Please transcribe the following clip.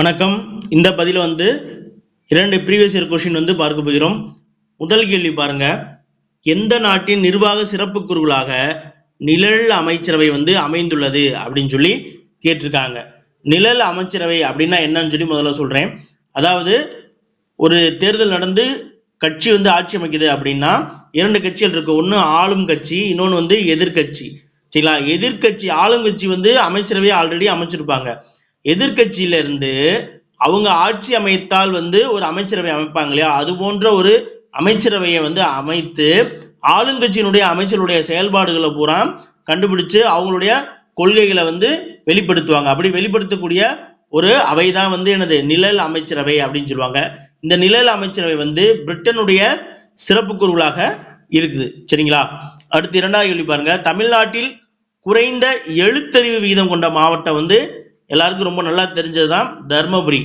வணக்கம். இந்த பதில வந்து இரண்டு ப்ரீவியஸ் இயர் கொஷின் வந்து பார்க்க போகிறோம். முதல் கேள்வி பாருங்க. எந்த நாட்டின் நிர்வாக சிறப்பு குருக்களாக நிழல் அமைச்சரவை வந்து அமைந்துள்ளது அப்படின்னு சொல்லி கேட்டிருக்காங்க. நிழல் அமைச்சரவை அப்படின்னா என்னன்னு சொல்லி முதல்ல சொல்றேன். அதாவது ஒரு தேர்தல் நடந்து கட்சி வந்து ஆட்சி அமைக்குது அப்படின்னா இரண்டு கட்சிகள் இருக்கு. ஒன்று ஆளும் கட்சி இன்னொன்று வந்து எதிர்க்கட்சி சரிங்களா? எதிர்க்கட்சி ஆளும் கட்சி வந்து அமைச்சரவையை ஆல்ரெடி அமைச்சிருப்பாங்க. எதிர்கட்சியிலிருந்து அவங்க ஆட்சி அமைத்தால் வந்து ஒரு அமைச்சரவை அமைப்பாங்க இல்லையா? அது போன்ற ஒரு அமைச்சரவையை வந்து அமைத்து ஆளுங்கட்சியினுடைய அமைச்சருடைய செயல்பாடுகளை பூரா கண்டுபிடிச்சு அவங்களுடைய கொள்கைகளை வந்து வெளிப்படுத்துவாங்க. அப்படி வெளிப்படுத்தக்கூடிய ஒரு அவை தான் வந்து எனது நிழல் அமைச்சரவை அப்படின்னு சொல்லுவாங்க. இந்த நிழல் அமைச்சரவை வந்து பிரிட்டனுடைய சிறப்பு குருவலாக இருக்குது. சரிங்களா? அடுத்து இரண்டாவது கேள்வி பாருங்க. தமிழ்நாட்டில் குறைந்த எழுத்தறிவு விகிதம் கொண்ட மாவட்டம் வந்து எல்லாருக்கும் ரொம்ப நல்லா தெரிஞ்சது தான் தர்மபுரி.